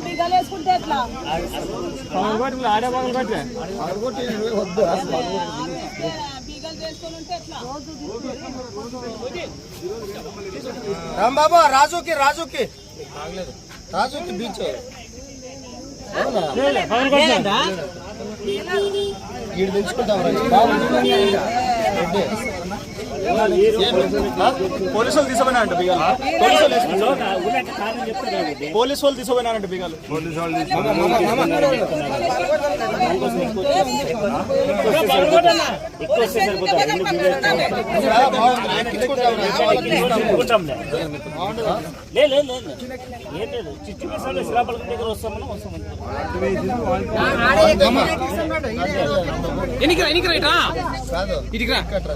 బిగాలు వేసుకుంటే ఎట్లా బిగాలు చేసుకొని ఉంటే ఎట్లా రాంబాబు రాజుకి రాజుకి రాజుకి బీచ్ ఈడు తెచ్చుకుంటాం పోలీసు వాళ్ళు తీసుకోపోయినారంట బిగాలు. పోలీసు వాళ్ళు తీసుకోపోయినారంట బిగాలు ఇట్రా కాదు. ఇటుకరా కట్రా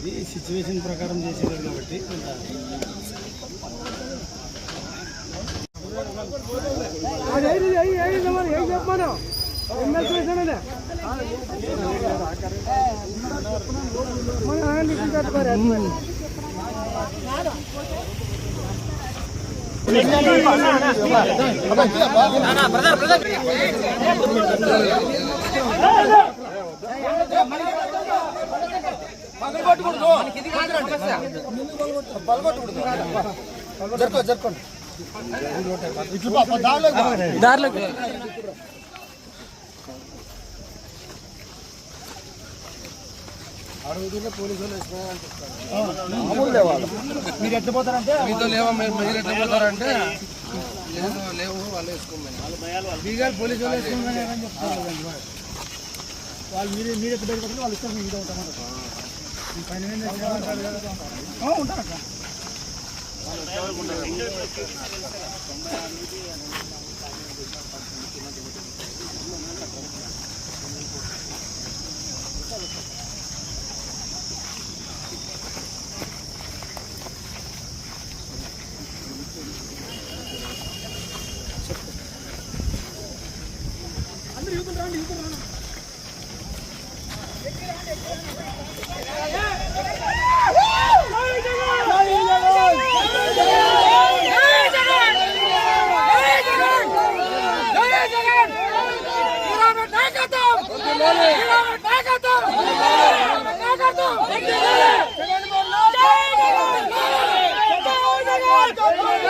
ఇది సిచ్యువేషన్ ప్రకారం చేసేది కాబట్టి కొంత జరుకో జరుకోండి ఇట్లు పాప దారిలో దారిలో మీరు ఎట్టు పోతారంటే మీతో లేవా? మీరు మీరు ఎట్లా పోతారంటే లేదు లేవు వాళ్ళు వేసుకోమని. బీగాలు పోలీసు వాళ్ళు చెప్తారు వాళ్ళు మీరు మీరు ఎట్టు బయటపడితే వాళ్ళు ఇస్తారు ఉంటారు మీ పైన మీద ఆ, ఉంటారు అక్క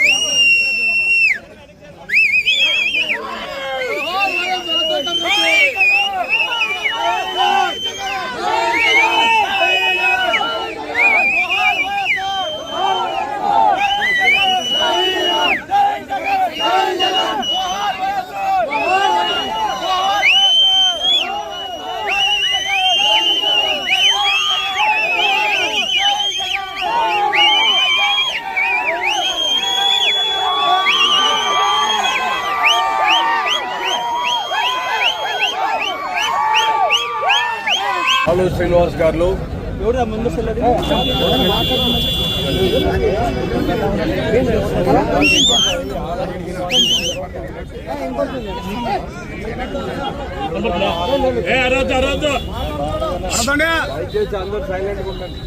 ఆలూరు శ్రీనివాస్ గారు. దయచేసి అందరూ సైలెంట్గా ఉండండి.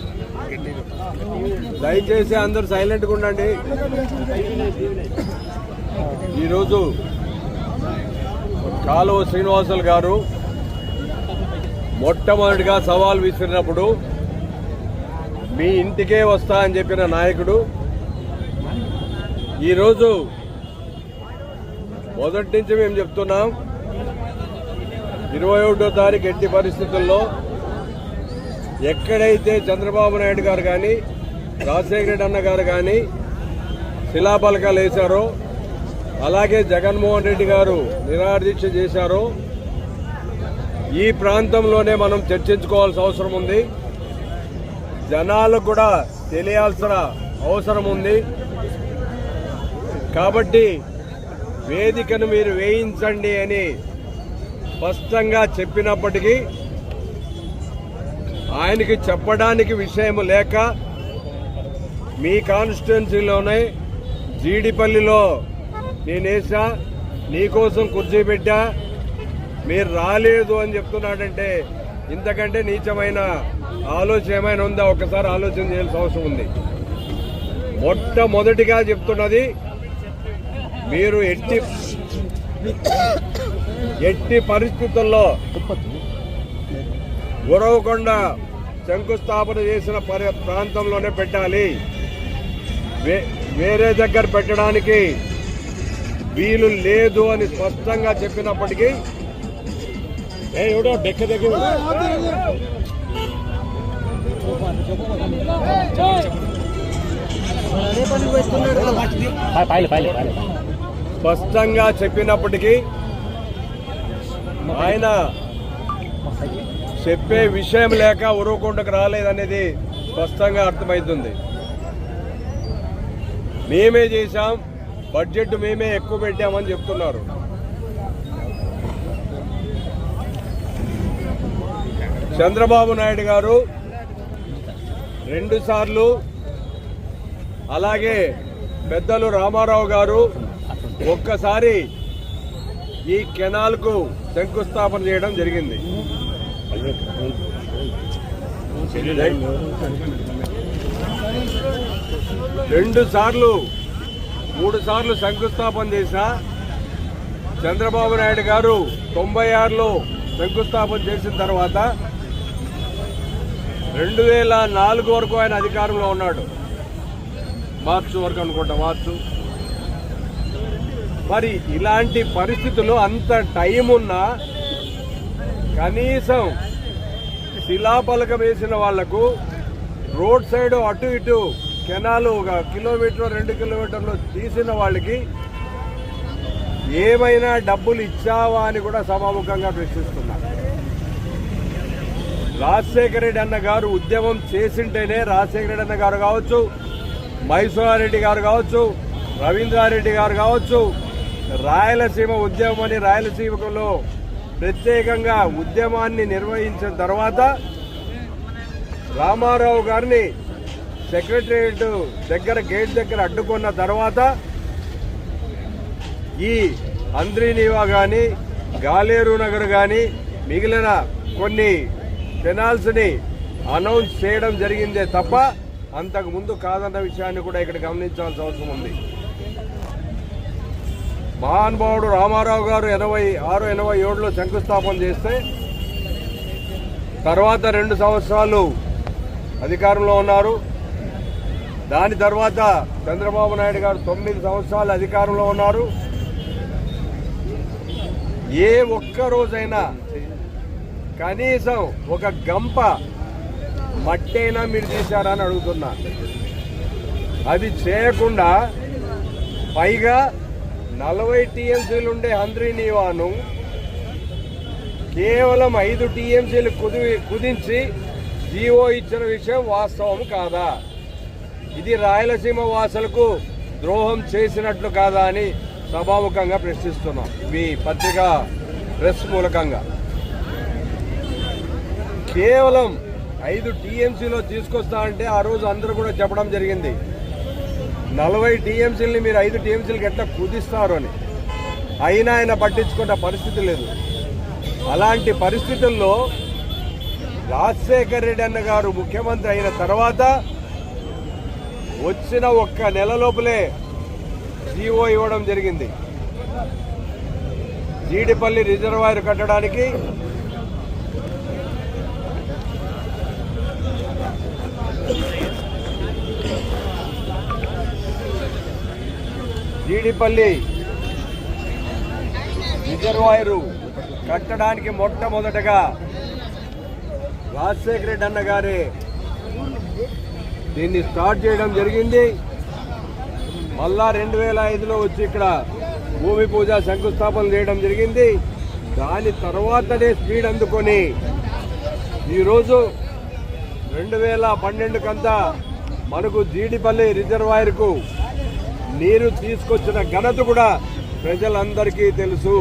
దయచేసి అందరూ సైలెంట్గా ఉండండి. ఈరోజు కాలువ శ్రీనివాసులు గారు మొట్టమొదటిగా సవాల్ విసిరినప్పుడు మీ ఇంటికే వస్తా అని చెప్పిన నాయకుడు ఈరోజు మొదటి నుంచి మేము చెప్తున్నాం ఇరవై ఒకటో తారీఖు ఎట్టి పరిస్థితుల్లో ఎక్కడైతే చంద్రబాబు నాయుడు గారు కానీ రాజశేఖర రెడ్డి అన్న గారు కానీ శిలాపలకాలు వేశారో అలాగే జగన్మోహన్ రెడ్డి గారు నిరాదీక్ష చేశారో ఈ ప్రాంతంలోనే మనం చర్చించుకోవాల్సిన అవసరం ఉంది. జనాలకు కూడా తెలియాల్సిన అవసరం ఉంది. కాబట్టి వేదికను మీరు వేయించండి అని స్పష్టంగా చెప్పినప్పటికీ ఆయనకి చెప్పడానికి విషయం లేక మీ కాన్స్టిట్యున్సీలోనే జీడిపల్లిలో నేనేసా నీకోసం కుర్చీ పెట్టా మీరు రాలేదు అని చెప్తున్నాడంటే ఇంతకంటే నీచమైన ఆలోచన ఏమైనా ఉందా? ఒకసారి ఆలోచన చేయాల్సిన అవసరం ఉంది. మొట్టమొదటిగా చెప్తున్నది మీరు ఎట్టి ఎట్టి పరిస్థితుల్లో గురవకొండ శంకుస్థాపన చేసిన ప్రాంతంలోనే పెట్టాలి. వే- వేరే దగ్గర పెట్టడానికి వీలు లేదు అని స్పష్టంగా చెప్పినప్పటికీ ఎవడో డెక్క దగ్గర స్పష్టంగా చెప్పినప్పటికీ ఆయన చెప్పే విషయం లేక ఉరవకొండకు రాలేదనేది స్పష్టంగా అర్థమవుతుంది మేమే చేశాం బడ్జెట్ మేమే ఎక్కువ పెట్టామని చెప్తున్నారు. చంద్రబాబు నాయుడు గారు రెండుసార్లు అలాగే పెద్దలు రామారావు గారు ఒక్కసారి ఈ కెనాల్కు శంకుస్థాపన చేయడం జరిగింది. రెండు సార్లు మూడు సార్లు శంకుస్థాపన చేసిన చంద్రబాబు నాయుడు గారు తొంభై ఆరులో శంకుస్థాపన చేసిన తర్వాత రెండు వేల నాలుగు వరకు ఆయన అధికారంలో ఉన్నాడు. మార్చు వరకు అనుకుంటా మార్చు మరి ఇలాంటి పరిస్థితులు అంత టైం ఉన్నా కనీసం శిలాపలకం వేసిన వాళ్ళకు రోడ్ సైడ్ అటు ఇటు కెనాలు ఒక కిలోమీటర్ రెండు కిలోమీటర్లు తీసిన వాళ్ళకి ఏమైనా డబ్బులు ఇచ్చావా అని కూడా సభాముఖంగా ప్రశ్నిస్తున్నారు. రాజశేఖర రెడ్డి అన్న గారు ఉద్యమం చేసింటేనే రాజశేఖర రెడ్డి అన్న గారు కావచ్చు మైసూరారెడ్డి గారు కావచ్చు రవీంద్రారెడ్డి గారు కావచ్చు రాయలసీమ ఉద్యమం అని రాయలసీమలో ప్రత్యేకంగా ఉద్యమాన్ని నిర్వహించిన తర్వాత రామారావు గారిని సెక్రటరియట్ దగ్గర గేట్ దగ్గర అడ్డుకున్న తర్వాత ఈ అంద్రీనీవా కానీ గాలేరు నగర్ కానీ మిగిలిన కొన్ని పెనాల్స్ని అనౌన్స్ చేయడం జరిగిందే తప్ప అంతకు ముందు కాదన్న విషయాన్ని కూడా ఇక్కడ గమనించాల్సిన అవసరం ఉంది. మహానుభావుడు రామారావు గారు ఎనభై ఆరు ఎనభై ఏడులో శంకుస్థాపన చేస్తే తర్వాత రెండు సంవత్సరాలు అధికారంలో ఉన్నారు. దాని తర్వాత చంద్రబాబు నాయుడు గారు తొమ్మిది సంవత్సరాలు అధికారంలో ఉన్నారు. ఏ ఒక్క రోజైనా కనీసం ఒక గంప మట్టైనా మీరు అని అడుగుతున్నా. అది చేయకుండా పైగా నలభై టీఎంసీలు ఉండే హంద్రి నీవాను కేవలం ఐదు టీఎంసీలు కుది కుదించి జీవో ఇచ్చిన విషయం వాస్తవం కాదా? ఇది రాయలసీమ వాసులకు ద్రోహం చేసినట్లు కాదా అని సభాముఖంగా ప్రశ్నిస్తున్నాం. మీ పత్రిక ప్రెస్ మూలకంగా. కేవలం ఐదు టీఎంసీలో తీసుకొస్తా అంటే ఆ రోజు అందరూ కూడా చెప్పడం జరిగింది. నలభై టీఎంసీలని మీరు ఐదు టీఎంసీలకి ఎట్లా కుదిస్తారు అని. అయినా ఆయన పట్టించుకున్న పరిస్థితి లేదు. అలాంటి పరిస్థితుల్లో రాజశేఖర్ రెడ్డి అన్న గారు ముఖ్యమంత్రి అయిన తర్వాత వచ్చిన ఒక్క నెల లోపలే జీవో ఇవ్వడం జరిగింది. జీడిపల్లి రిజర్వాయర్ కట్టడానికి జీడిపల్లి రిజర్వాయరు కట్టడానికి మొట్టమొదటగా రాజశేఖర రెడ్డి అన్న గారే దీన్ని స్టార్ట్ చేయడం జరిగింది. మళ్ళా రెండు వేల ఐదులో వచ్చి ఇక్కడ భూమి పూజ శంకుస్థాపన చేయడం జరిగింది. దాని తర్వాతనే స్పీడ్ అందుకొని ఈరోజు రెండు వేల పన్నెండుకంతా మనకు జీడిపల్లి రిజర్వాయర్కు నీరు తీసుకొచ్చిన ఘనత కూడా ప్రజలందరికీ తెలుసు.